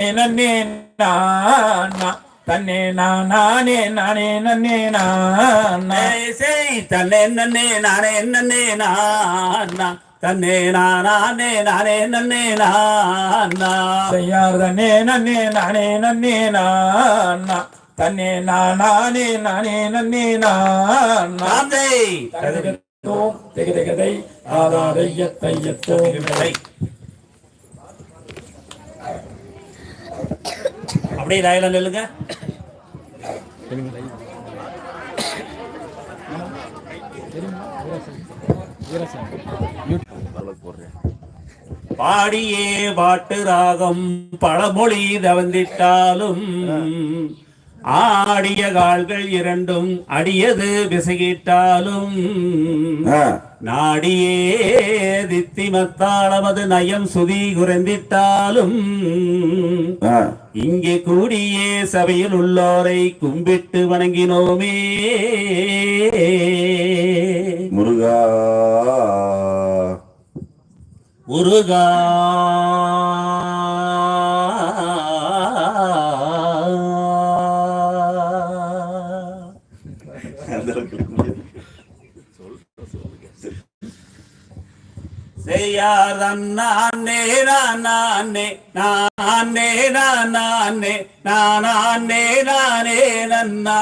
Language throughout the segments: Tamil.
நன்னே நானா தன்னே நானே நானே நன்னே நானா தன்னே நன்னே நானே நன்னே நானா தன்னே நானே நானே நன்னே நானா செய்யார் தன்னே நன்னே நானே நன்னே நானா தன்னே நானே நானே நன்னே நானா நாந்தை தகதோ திகதகதை ஆதாரையத்தையத்தோ அப்படியே லாயில நெல்லுங்க. பாடியே பாட்டு ராகம் பழமொழி தவந்திட்டாலும் ஆடிய கால்கள் இரண்டும் அடியது விசகிட்டாலும் நாடியே தித்திமத்தாளமது நயம் சுதி குறைந்திட்டாலும் இங்கே கூடியே சபையில் உள்ளோரை கும்பிட்டு வணங்கினோமே. முருகா. முருகா. செய்யார் நானே நானே நானே நானே நானே நானே நன்னா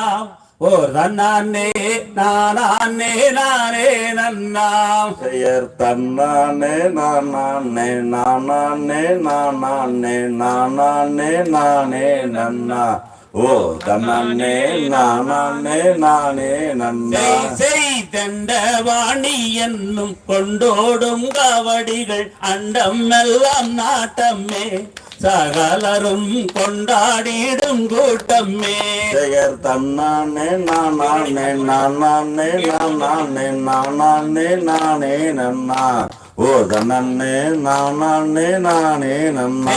ஓ தன்னானே நானே நானே நன்னாம். பெயர் தன்னானே நானே நானே நானே நானே நானே நன்னா. ஓ தன்னானே நானே நானே நன்னா. தண்டவாணி என்னும் கொண்டோடும் காவடிகள் அண்டம் எல்லாம் நாட்டம்மே. சகலரும் கொண்டாடிடும் கூட்டம்மே. ஜெயர் தன்னானே நானே நானே நானே நானே நானே நன்னா. ஓ தன்னே நானே நானே நன்னா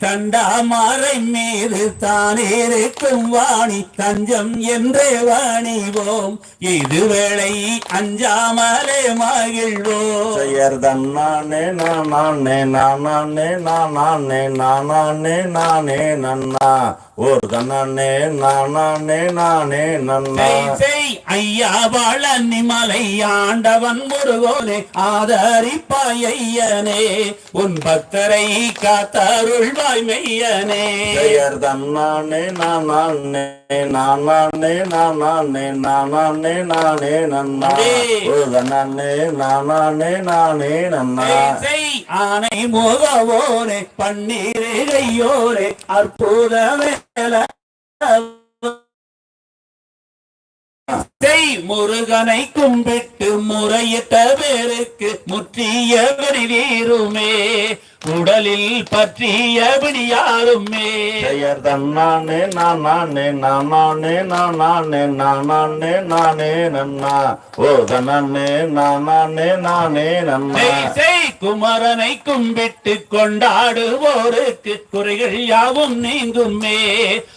தண்டாமாரை மீது தானேருக்கும் வாணி தஞ்சம் என்றே வாணிவோம். இதுவேளை அஞ்சாமலே மகிழ்வோம். பெயர் தன்னானே நானே நானே நானே நானே நானே நன்னா. ஓ தன்னே நானே நானே நன்னா ஐயா வாழன்னி மலை ஆண்டவன் முருகோனே ஆதரிப்பாய் ஐயனே உன் பக்தரை காத்தருள்வாய் மெய்யனே பெயர் தன்னானே நானே நானே நானே நானே நானே நன்னா. ஓ தன்னே நானே நானே நன்னா. செய் செய் ஆனை முகவோனே பன்னீரையோரே அற்புத வேல முருகனை கும்பிட்டு முறையிட்ட பேருக்கு முற்றிய வீருமே. உடலில் பற்றிய யாருமே. பெயர் தன்னானே நானே நானே நானே நானே நானே நன்னா. ஓ தன்னே நானே நானே நன்னா. செய் செய் குமரனை கும்பிட்டு கொண்டாடுவோருக்கு குறைகள் யாவும் நீங்குமே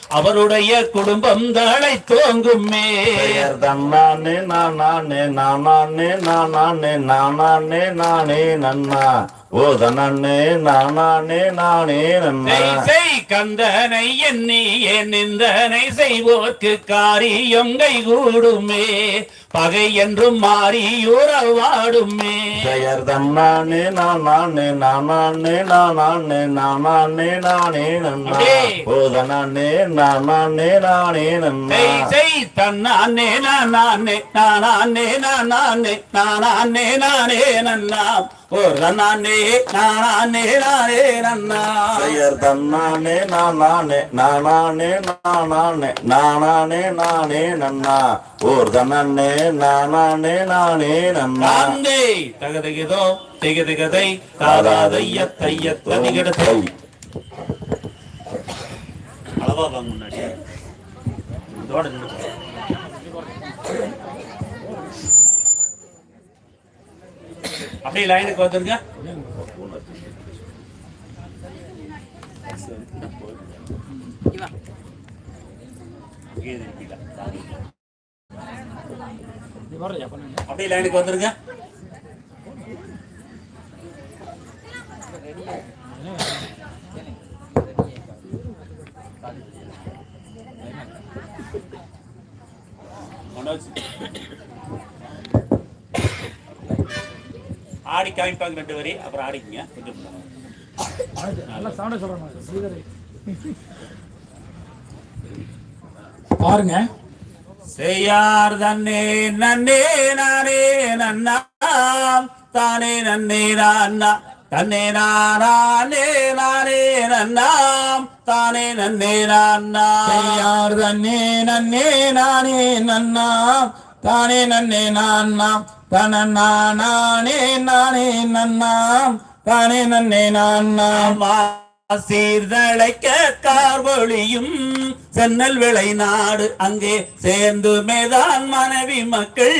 அவருடைய குடும்பம் தலை தோங்குமே பெயர் கண்ணானே நானே நானே நானே நானே நானே நன்னா. ஓ தனே நானே நானே நன்னா. செய் செய் கந்தனை எண்ணியே நிந்தனை செய்வோர்க்கு காரியம் கை கூடுமே பகை என்றும் மாறி உறவாடுமே பெயர் தன்னானே நானே நானே நானே நானே நானே நன்னா. ஓ தன்னே நானே நானே நன்னா. செய் தன்னானே நானே நானே நானே நானே நானே நன்னா. ஒரு நானே நானே நானே நன்னா. தன்னானே நானே நானே நானே நானே நானே நன்னா. ஓர் தன்னே நானே நானே நன்னா நாந்தே தகதகிதோ திகதிகதை தாதாதைய தைய ததிகிடத்தை அளவா வாங்க முன்னாடி இதோட அப்படியே லைனுக்கு வந்துருங்க அப்படியே லைனுக்கு வந்துருங்க. ஆடி காமிப்பாங்க ரெண்டு வரி அப்புறம் ஆடிக்குங்க. கொஞ்சம் நல்லா சவுண்ட ஸ்ரீதர் பாருங்க. செய்யார் தன்னே நன்னே நானே நன்னா. தானே நன்னே நான்னா. தன்னே நானே நானே நன்னாம் தானே நன்னே நான்னா. யார் தன்னே நன்னே நானே நன்னா. தானே நன்னே நான்னாம் தன நானே நானே நன்னாம் தானே நன்னே நான்னாம் சீர்தழைக்க கார்வொழியும் சென்னல் விளை நாடு அங்கே சேர்ந்து மேதான் மனைவி மக்கள்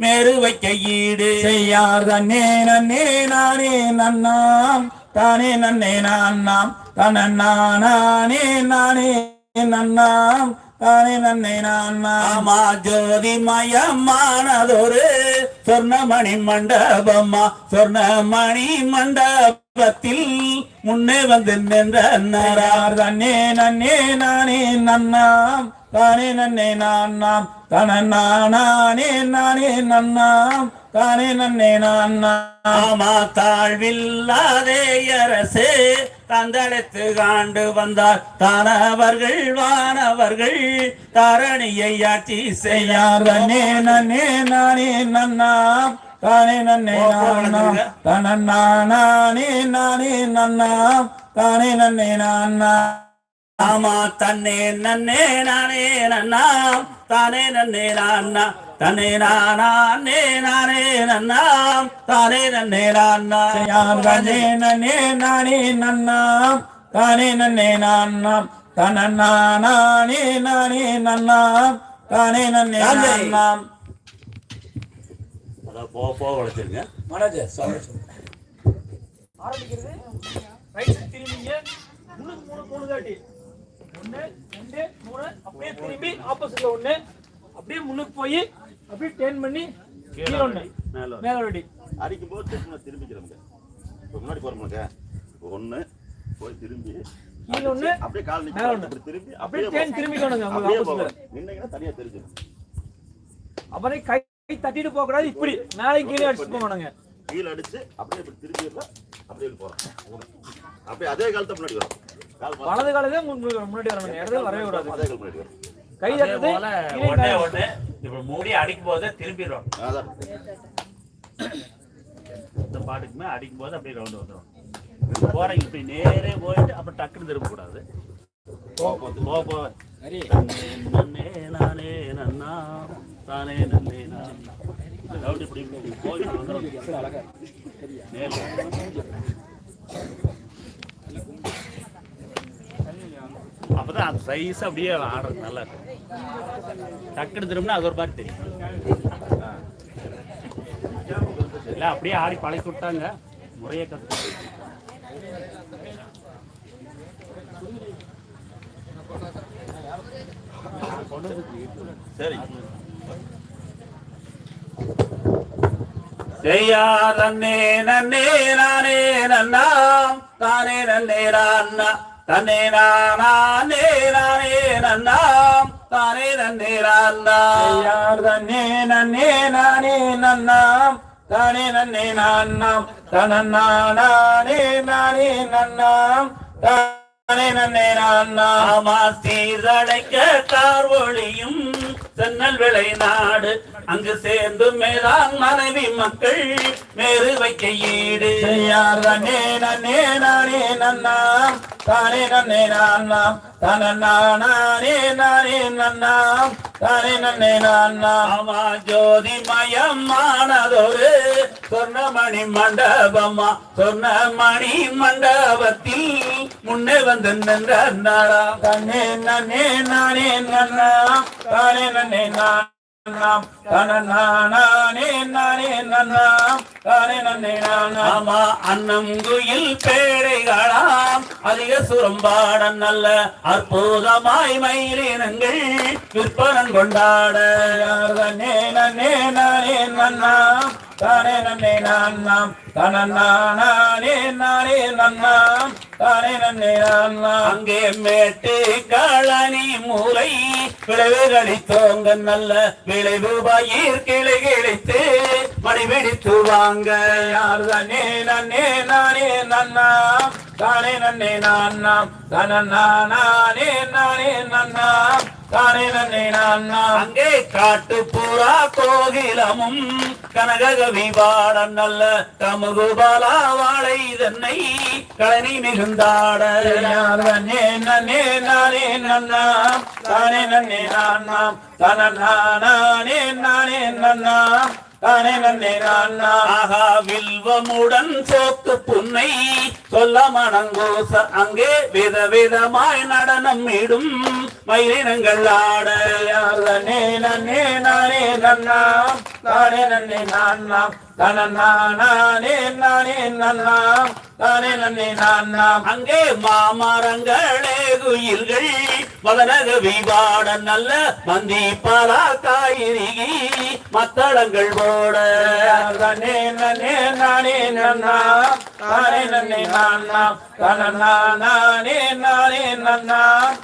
மேருவை கையீடு. செய்யார் தன்னே நன்னே நானே நன்னாம் தானே நன்னே நான் நாம் தன நானே நானே நன்னாம். ஆமா ஜோதிமயமானதொரு சொர்ணமணி மண்டபமா சொர்ணமணி மண்டபத்தில் முன்னே வந்து நின்ற நரா யார் தன்னே நன்னே நானே நன்னாம். தானே நன்னே நான்னாம். தன நானே நானே நன்னாம். தானே நன்னே நான்னாம். ஆமா தாழ்வில்லாதே அரசே தந்தளித்து காண்டு வந்தார். தானவர்கள் வானவர்கள் தாரணியை ஆட்சி செய்யார். யார் தன்னே நன்னே நானே நன்னாம் தானே நன்னே நான்னாம் தன நானே நானே நன்னாம் தானே நன்னே நான்னாம் ஆமா தன்னே நன்னே நானே நன்னாம் தானே நன்னே நான்னா. தன்னே நானே நானே நன்னாம். தானே நன்னே நான்னா யார் தன்னே நன்னே நானே நன்னாம். தானே நன்னே நான்னாம். தன நானே நானே நன்னாம். தானே நன்னே தானே. நான்னாம். அதான் போக போக உழைச்சிருங்க மனோஜ் சொல்ல ஆரம்பிக்கிறது. ரைட் திரும்பிங்க முன்னுக்கு மூணு மூணு தாட்டி. ஒன்று ரெண்டு மூணு. அப்படியே திரும்பி ஆப்போசிட்ல ஒன்று அப்படியே முன்னுக்கு போய் அப்படியே டேர்ன் பண்ணி கீழே ஒன்று மேல ஒரு. அடிக்கும் போது திரும்ப திரும்பிக்கிறோம் இப்போ முன்னாடி போறோம்லங்க இப்போ ஒண்ணு போய் திரும்பி கீழே ஒன்று அப்படியே கால் மேல. அப்படி திரும்பி அப்படியே டேர்ன் திரும்பிக்கணுங்க உங்களுக்கு போகணும். நின்னீங்கன்னா தனியா தெரிஞ்சிடும். அப்புறம் கை கை தட்டிட்டு போக கூடாது இப்படி. மேலே கீழே அடிச்சு போகணுங்க. கீழே அடிச்சு அப்படியே இப்படி திரும்பிடலாம் அப்படியே போறோம் அப்படியே அதே காலத்தை முன்னாடி வரும். வலது காலதே உங்களுக்கு முன்னாடி வரணுங்க இடத்துல வரவே கூடாது அதே கால் முன்னாடி வரும். கை தட்டுறது இப்ப மூடி அடிக்கும் போது திரும்பிடுறோம் அதான். இந்த பாட்டுக்குமே அடிக்கும் போது அப்படியே ரவுண்ட் வந்துடும் போறீங்க இப்படி நேரே போயிட்டு அப்புறம் டக்குன்னு திரும்ப கூடாது போ போ. நன்னே நானே நன்னா. தானே நன்னே நானா ரவுண்ட் இப்படி இப்படி போய் வந்துடும் நேர்ல. அப்பதான் அது சைஸ் அப்படியே ஆடுறது நல்லா இருக்கும். டக்குன்னு திரும்பினா அது ஒரு மாதிரி தெரியும். இல்ல அப்படியே ஆடி பழக்கி விட்டாங்க முறையை கத்து சரி. செய்யாதன்னே நன்னே நானே நன்னா. தானே நன்னே நான் தன்னே நானே நானே நன்னாம். தானே நன்னே நான்னா யார் தன்னே நன்னே நானே நன்னாம். தானே நன்னே நான்னாம் தன நானே நானே நன்னாம். தானே கார் ஒளியும் சென்னல் விளை நாடு. அங்கு சேர்ந்து மேலான் மனைவி மக்கள் மேறு வைக்க ஈடு. யார் தன்னே நன்னே நானே நன்னாம். தானே நன்னே நான்னாம். தன நானே நானே நன்னாம். தானே நன்னே நான்னாம். ஆமா ஜோதிமயமானதொரு சொர்ணமணி மண்டபமா. சொர்ணமணி மண்டபத்தில் முன்னே வந்து நாடா தன்னே நன்னே நானே நன்னாம் தானே நன்னே நான்னாம் தன நானே நானே நன்னாம் தானே நன்னே நான்னாம் அன்னங்குயில் பேழைகளாம் அதிக சுரம்பாடன் நல்ல அற்புதமாய் மயிலினங்கள் விற்பனம் கொண்டாட யார் தன்னே நன்னே நானே நன்னாம் தானே நன்னே நான்னாம் தனநானே நானே நன்னாம் அங்கே மேட்டு காளானி மூலை விளைவு கழித்தோங்க நல்ல விளைவு பயிர் கிளை கிழித்து மணி வெடித்து வாங்க. யார் தானே நன்னே நானே நன்னா? தானே நன்னே நான்னாம் தானே நானே நானே நன்னா? தானே நன்னே நான்னாம் அங்கே காட்டு புறா கோகிலமும் கனககவி பாட நல்ல கமுகுபாலா வாழை தன்னை கழனி மிகுந்தாட. தன்னே நன்னே நானே நன்னாம். தானே நன்னே நான்னாம் தனநானே நானே நன்னாம். தானே நன்னே நான்னாம் ஆகா வில்வமுடன் சோத்து புன்னை சொல்ல மணங்கோச அங்கே விதவிதமாய் நடனம் இடும். மயிலினங்கள் ஆட யார் நன்னே நானே நன்னா தானே நன்னே நான்னாம் தனநானே நானே நன்னாம். தானே நன்னே நான்னாம் அங்கே மாமரங்களே குயில்கள் மதனக விவாட நல்ல மந்தி பலா காயிரிகி மத்தளங்கள் போட. தானே நன்னே நானே நன்னாம். தானே நன்னே நான்னாம் தனநானே நானே நன்னாம்.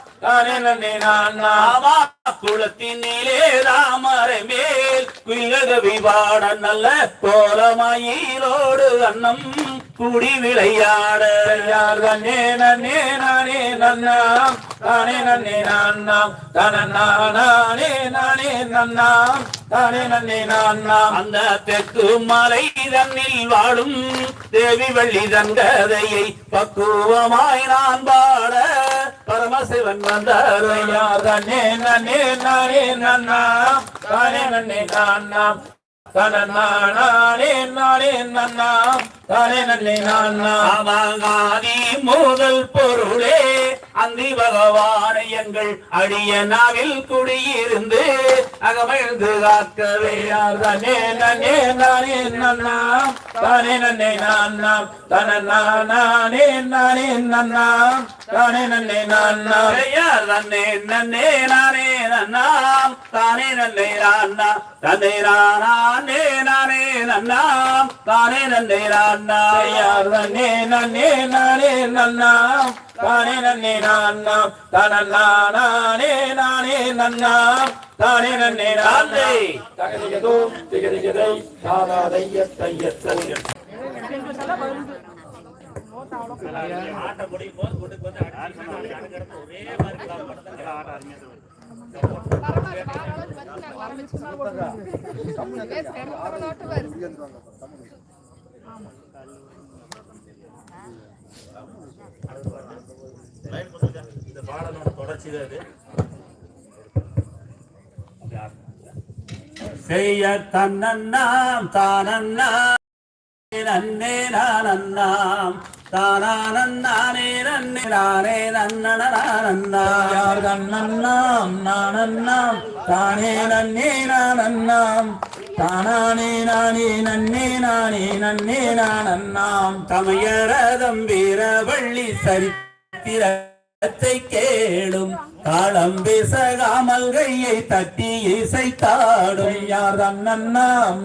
குளத்தினிலே ராமரை மேல் குயிலக விவாட நல்ல கோலமயிலோடு அன்னம் கூடி விளையாட. யார் நன்னே நானே நன்னாம். தானே நன்னே நான்னாம். தனநானே நானே நன்னாம். தானே நன்னே நான்னாம். அந்த தெற்கு மலை தன்னில் வாழும் தேவி வள்ளி தன் கதையை பக்குவமாய் நான் பாட. பரமசிவன் வந்தாரையா யார் தன்னே நன்னே நானே நன்னா தானே நன்னே நான்னாம் தனநானே தானே நன்னே முதல் பொருளே. அந்தி பகவானை எங்கள் அடிய நாவில் குடியிருந்து அகமழ்ந்து காக்கவே. தன்னே நன்னே நானே நன்னாம். தானே நன்னே நான்னாம் தனநானே நானே நன்னாம். தானே நன்னே ஐயார் தன்னே நன்னே நானே நன்னாம். தானே நன்னே நான்னா தன்னே நானே நானே நன்னாம் தானே நன்னே நான்னா யார் தன்னே நன்னே நானே நன்னாம் தானே நன்னே நான்னாம் தனநானே நானே நன்னாம் தானே நன்னே நான்னே தகதிகதோ திகதிகதை தாதாதைய தைய தைய ஆட்ட முடியும் போது கொண்டு வந்து அடிச்சு ஒரே மாதிரி இந்த பாடலோட தொடர்ச்சி செய்ய தன்னன்னாம் தானன்னாம் நன்னே நானன்னாம். தானானன்னானே நன்னே நானே நன்னனானன்னா யார் தன்னன்னாம் நானன்னாம் தானே நன்னே நானன்னாம். தானானே நானே நன்னே நானே நன்னே நானன்னாம். தமையரதம் வீரவள்ளி சரித்திரத்தை கேளும். தாளம் பேசகாமல் கையை தட்டி இசைத்தாடும் யார் தன்னன்னாம்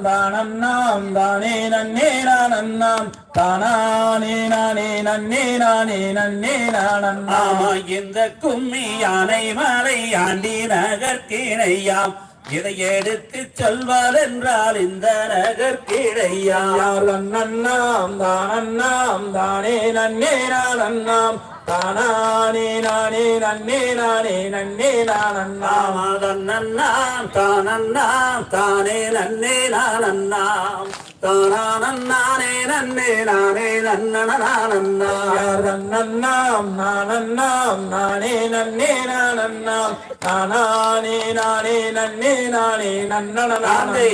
நாம் தானே நன்னே நானன்னாம் தானானே நானே நன்னே நானே நன்னே நானன்னாம் ஆமா இந்த கும்மி யானை மலை ஆண்டி நகர்கிணையாம் இதை எடுத்து சொல்வதென்றால் இந்த நகர்கிணையாம் யார் தன்னன்னாம் தானன்னாம் தானே நன்னே நானன்னாம். தானானே நானே நன்னே நானே நன்னே நானன்னாம். தாமதன்னாம் தானன்னாம் தானே நன்னே நானன்னாம். தானானே நன்னே நானே நன்னனானன்னா யார் தன்னன்னாம் நானன்னாம் நானே நன்னே நானன்னாம் தானானே நானே நன்னே நானே நன்னனானே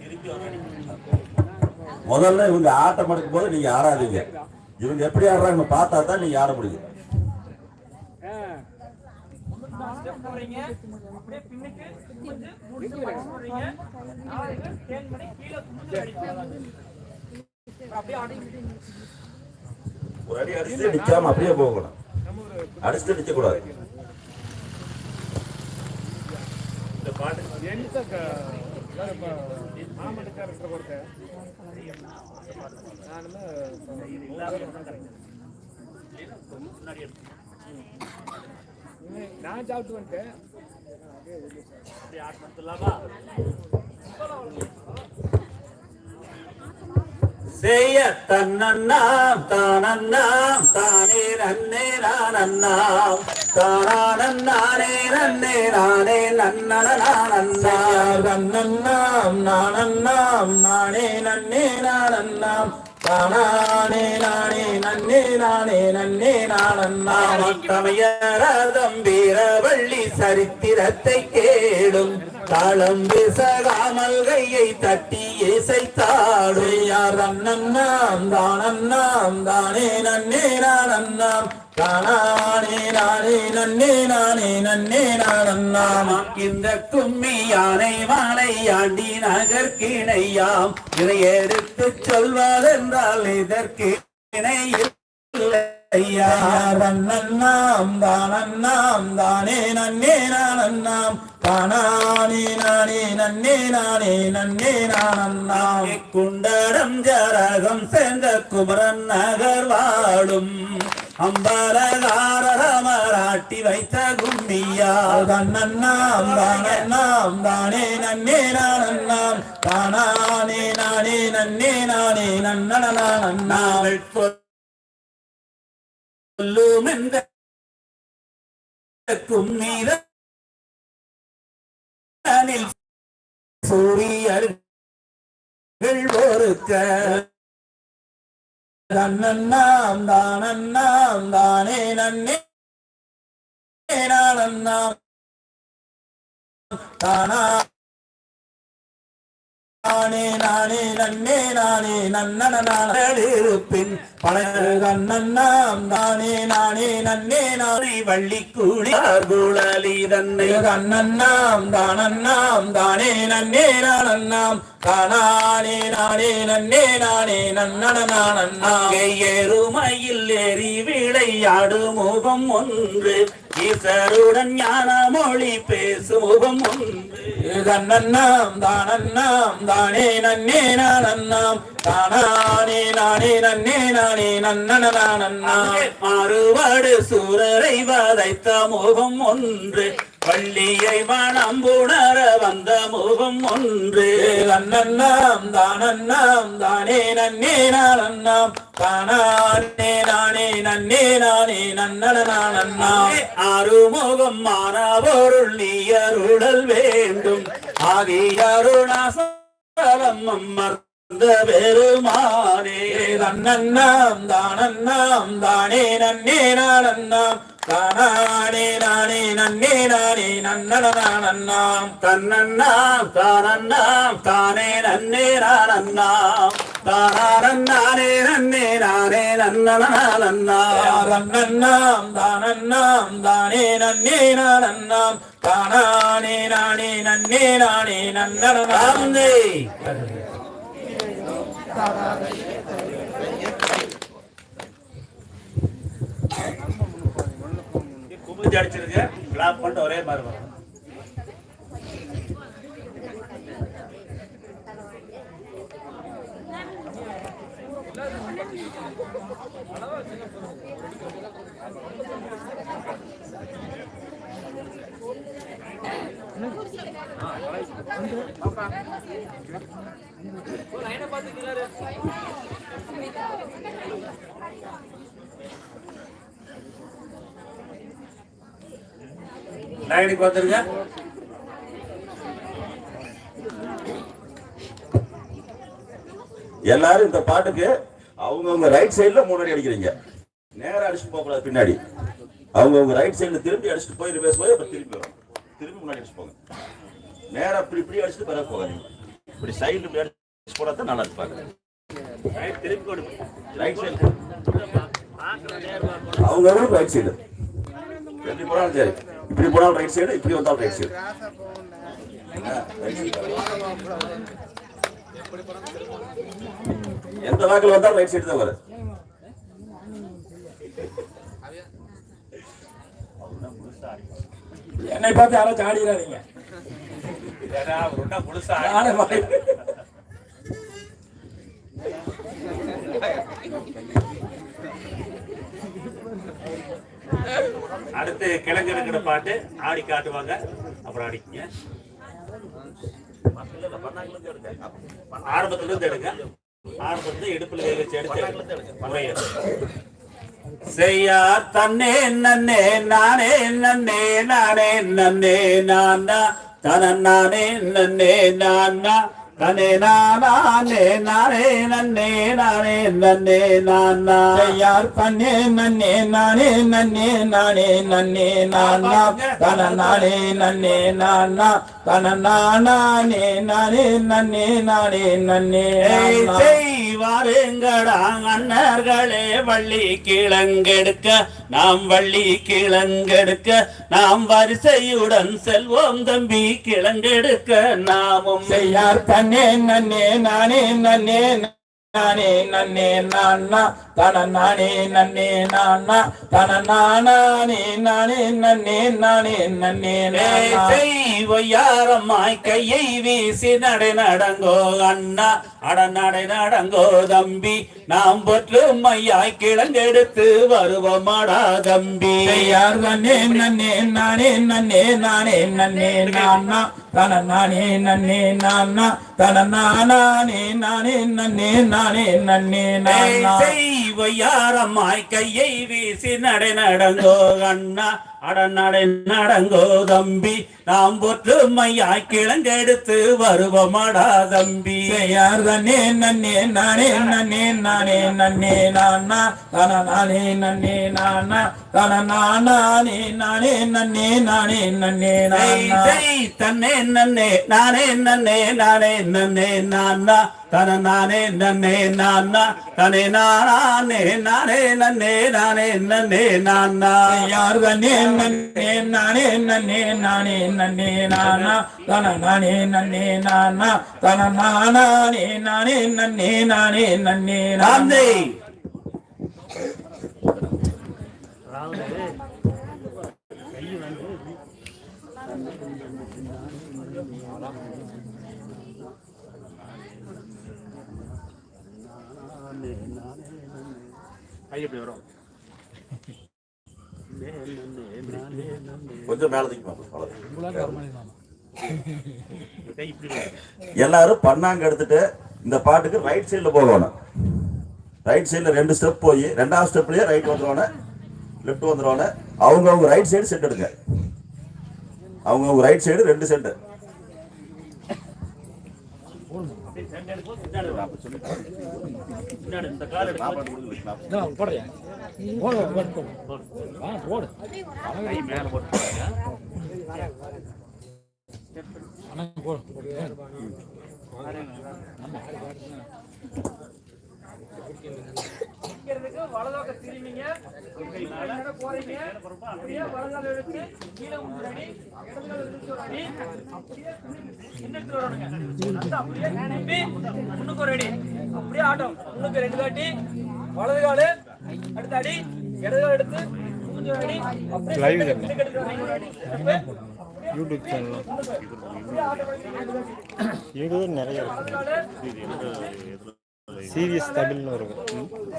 இன்னைக்கு அப்படியே முதல்ல இவங்க ஆட்டம் எடுக்கும் போது நீங்க ஆடாதீங்க. இவங்க எப்படி ஆடுறாங்க பார்த்தா தான் நீங்க ஆட முடியும். ஒரு அடி அடிச்சுட்டு நிக்காம அப்படியே போகணும். அடிச்சுட்டு நிக்க கூடாது இந்த பாட்டு நான் சாப்பிட்டு வந்துட்டேன் அப்படியே ஆட் செய்ய தன்னண்ணாம் தானண்ணாம் தானே நன்னே நானண்ணாம் தானே நன்னே நானே நன்னனானண்ணாம் தன்னண்ணாம் நானண்ணாம் நானே நன்னே நானண்ணாம் தானானே நானே நன்னே நானே நன்னே நானண்ணாம் தமையரதம் வீரவள்ளி சரித்திரத்தை கேடும் தாளம் விசகாமல் கையை தட்டி இசைத்தாடும் யார் தன்னண்ணாம் தானண்ணாம் தானே நன்னே நானண்ணாம் தானானே நானே நன்னே நானே நன்னே நானண்ணாம் இந்த கும்மி யானை மாலை ஆண்டி நகர்கிணையாம் இதை எடுத்து சொல்வதென்றால் இதற்கு இணை இல்லையா தன்னண்ணாம் தானண்ணாம் தானே நன்னே நானண்ணாம். தானானே நானே நன்னே நானே நன்னே நானண்ணாம். குண்டடம் ஜரகம் சேர்ந்த குமரன் நகர் வாழும். அம்பலகாரமராட்டி வைத்த கும்மியா தன்னண்ணாம் தானண்ணாம் தானே நன்னே நானண்ணாம். தானானே நானே நன்னே நானே நன்னனானண்ணாம் நாவல் சொல்லும் என்ற கும்மித சூரியர்கள் ஒருக்க. தன்னண்ணாம் தானண்ணாம் தானே நன்னே நானண்ணாம் தானா நானே நானே நன்னே நானே நன்னனான இருப்பின் பல தன்னண்ணாம் நானே நன்னே நானே. வள்ளி கூலியார் குழலி தன்னை கண்ணண்ணாம் தானண்ணாம் தானே நன்னே நானண்ணாம் தானானே நானே நன்னே நானே நன்னனானண்ணாம் எருமையில் ஏறி விளையாடு முகம் ஒன்று. ஈசருடன் ஞான மொழி பேசும் முகம் ஒன்று கண்ணண்ணாம் தானண்ணாம் தானே நன்னே நானண்ணாம் தானானே நானே நன்னே நானே நன்னனானண்ணாம் மாறுபாடு சூரரை வதைத்த முகம் ஒன்று. பள்ளியை மனம் புணர வந்த முகம் ஒன்று. கண்ணண்ணாம் தானண்ணாம் தானே நன்னே நான் அண்ணாம் தானே நானே நன்னே நானே நன்னனானண்ணாம் ஆறுமுகம் மாறாவொருள் நீ அருடல் வேண்டும். ஆதி அருணாசலம் அம்மர் பெருமானே. தன்னண்ணாம் தானண்ணாம் தானே நன்னே நான் நானண்ணாம் தானானே நானே நன்னே நானே நன்னனானண்ணாம் தன்னண்ணாம் தானண்ணாம் தானே நன்னே நானண்ணாம் தானே நன்னே நானே நன்னனானண்ணாம் தன்னண்ணாம் தானண்ணாம் தானே நன்னே நானண்ணாம் தானானே நானே நன்னே நானே நன்னனாம் பூஜை அடிச்சிருக்கு அடிச்சிருங்க கிளாப் பண்ணிட்டு ஒரே மாதிரி வரும். லைனுக்கு வந்துருங்க. எல்லாரும் இந்த பாட்டுக்கு அவங்கவுங்க ரைட் சைடில் முன்னாடி அடிக்கிறீங்க. நேராக அடிச்சுட்டு போகக்கூடாது பின்னாடி. அவங்கவுங்க ரைட் சைடில் திரும்பி அடிச்சுட்டு போய் ரிவர்ஸ் போய் அப்புறம் திரும்பி வரும். திரும்பி முன்னாடி அடிச்சு போங்க. நேராக இப்படி இப்படி அடிச்சுட்டு பிறகு போகாதீங்க. இப்படி சைடில் இப்படி அடிச்சு போனா தான் நல்லா இருப்பாங்க. ரைட் திருப்பி ரைட் சைடு அவங்கவுங்க ரைட் சைடு எப்படி போனாலும் சரி. இப்படி போனால் ரைட் சைடு இப்படி வந்தால் ரைட் சைடு எந்த வாக்கில் வந்தால் ரைட் சைடு தான் வரும். என்னை பார்த்து யாராச்சும் சாடிடாதீங்க முழுசா அடுத்து கிழங்கு இருக்கிற பாட்டு ஆடி காட்டுவாங்க. அப்புறம் ஆடிக்கங்க. ஆரம்பத்துல இருந்து எடுங்க. ஆரம்பத்துல இடுப்புல கை எடுத்து செய்யா தன்னே நன்னே நானே நன்னே நானே நன்னே நானா தன நானே நன்னே நானா தனே நானே நானே நன்னே நானே நன்னே நானா யார் பண்ணே நன்னே நானே நன்னே நானே நன்னே நானா தன நானே நன்னே நானா தன நானே நானே நன்னே நானே நன்னே செய்வாருங்கடா அண்ணர்களே வள்ளி கிழங்கெடுக்க நாம் வள்ளி கிழங்கெடுக்க நாம் வரிசையுடன் செல்வோம் தம்பி கிழங்கெடுக்க நாமும். செய்யார் பண்ணே நன்னே நானே நன்னே நானே நன்னே நானா தன நானே நன்னே நானா தன நானே நானே நன்னே நானே நன்னே செய்வையாரம்மாய் கையை வீசி நடை நடங்கோ அண்ணா. அட நடை நடங்கோ தம்பி. நாம் பொற்றும் ஐயாய் கிழங்கெடுத்து வருவோமாடா தம்பி. செய்யார் நன்னே நன்னே நானே நன்னே நானே நன்னே நானா. தன நானே நன்னே நானா. தன நானே நானே நன்னே நானே நன்னே நானா. செய்வையாரம்மாய் கையை வீசி நடை நடங்கோ அண்ணா. அட நடை நடங்கோ தம்பி நாம் பொற்றுமையாய் கிழங்கெடுத்து வருவோமாடா தம்பி செய்யார் நன்னே நன்னே நானே நன்னே நானே நன்னே நானா தன நானே நன்னே நானா தன நானே நானே நன்னே நானே நன்னே நானா தன்னே நன்னே நானே நன்னே நானே நன்னே நானா தன நானே நன்னே நானா தனே நானே நானே நன்னே நானே நன்னே நானா யார் நன்னே நன்னே நானே நன்னே நானே நன்னே நானா தன நானே நன்னே நானா தன நானே நானே நன்னே நானே நன்னே நானே. நாந்தே கை எப்படி வரும்? கொஞ்சம். எல்லாரும் பண்ணாங்க எடுத்துட்டு இந்த பாட்டுக்கு ரைட் சைடுல போகணும். ரைட் சைடுல ரெண்டு ஸ்டெப் போய் ரெண்டாவது ஸ்டெப்லயே ரைட் வந்துருவானே லெஃப்ட் வந்துருவானே. அவங்க அவங்க ரைட் சைடு செட் எடுங்க. அவங்க அவங்க ரைட் சைடு ரெண்டு சென்ட் போடுறேன் போடு போடு போடு ஆ போடு கை மேல போட்டு போடு போடு நிக்கிறதுக்கு வலதோக்க திரும்பிங்க. மேல போறீங்க. அப்படியே வலதால எடுத்து கீழே ஒரு அடி இடதுல எடுத்து ஒரு அடி அப்படியே இன்னும் வரணுங்க அந்த அப்படியே திரும்பி முன்னுக்கு ஒரு அடி அப்படியே ஆட்டம். முன்னுக்கு ரெண்டு வாட்டி வலது காலு அடுத்த அடி. இடது கால் எடுத்து அடி அப்படியே. யூடியூப் சேனல் யூடியூப் நிறைய இருக்கு. சீரியஸ் தமிழ்னு வரும்.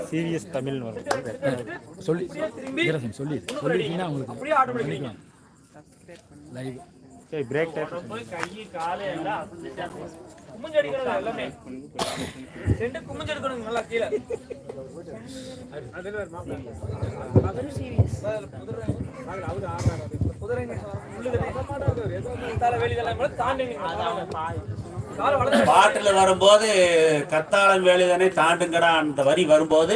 சீரியஸ் தமிழ்னு வரும். சொல்லி வீரசன் சொல்லி சொல்லிட்டீங்கன்னா உங்களுக்கு லைவ் சரி பிரேக் போய் கை காலு எல்லாம் குமிஞ்சு அடிக்கணும் எல்லாமே. ரெண்டு குமிஞ்சு எடுக்கணும் நல்லா கீழே பாட்டுல வரும்போது கத்தாளம் வேலைதானே தாண்டுங்கடா அந்த வரி வரும்போது?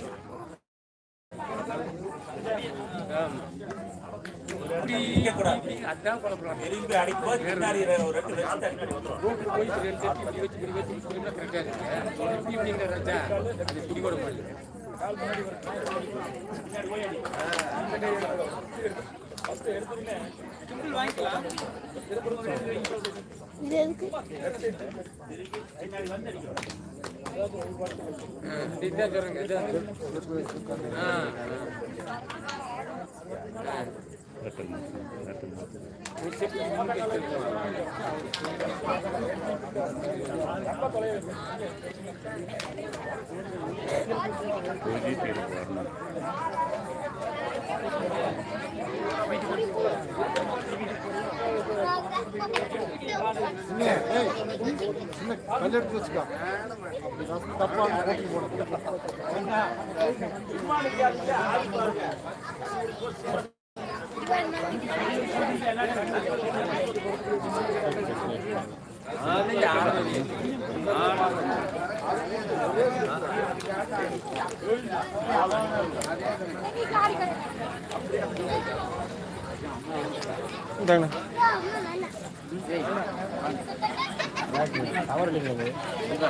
தட்டி ரொம்ப குறிக்க வேண்டியதுல இப்படி ஆடணும் கால் தூக்கி இப்படி கொண்டடிக்கிற மாதிரிங்க இன்னும் கொண்டடிக்காம சைடுல சைடில் இல்லை இல்லை நாங்கள் எப்படி இருக்கு பார்க்கறது இல்லைன்னா க்ளோஸ் பண்ணி முடிவு நீ லைவ் கொஞ்சம் லைவ் ஆகும் விவரம் தெரியும் திரும்பி அடிக்கும்போது பின்னாடி ஒரு ரெண்டு வருஷம் தண்ணி வந்துரும் இந்தாங்க டவர் இல்லைங்களா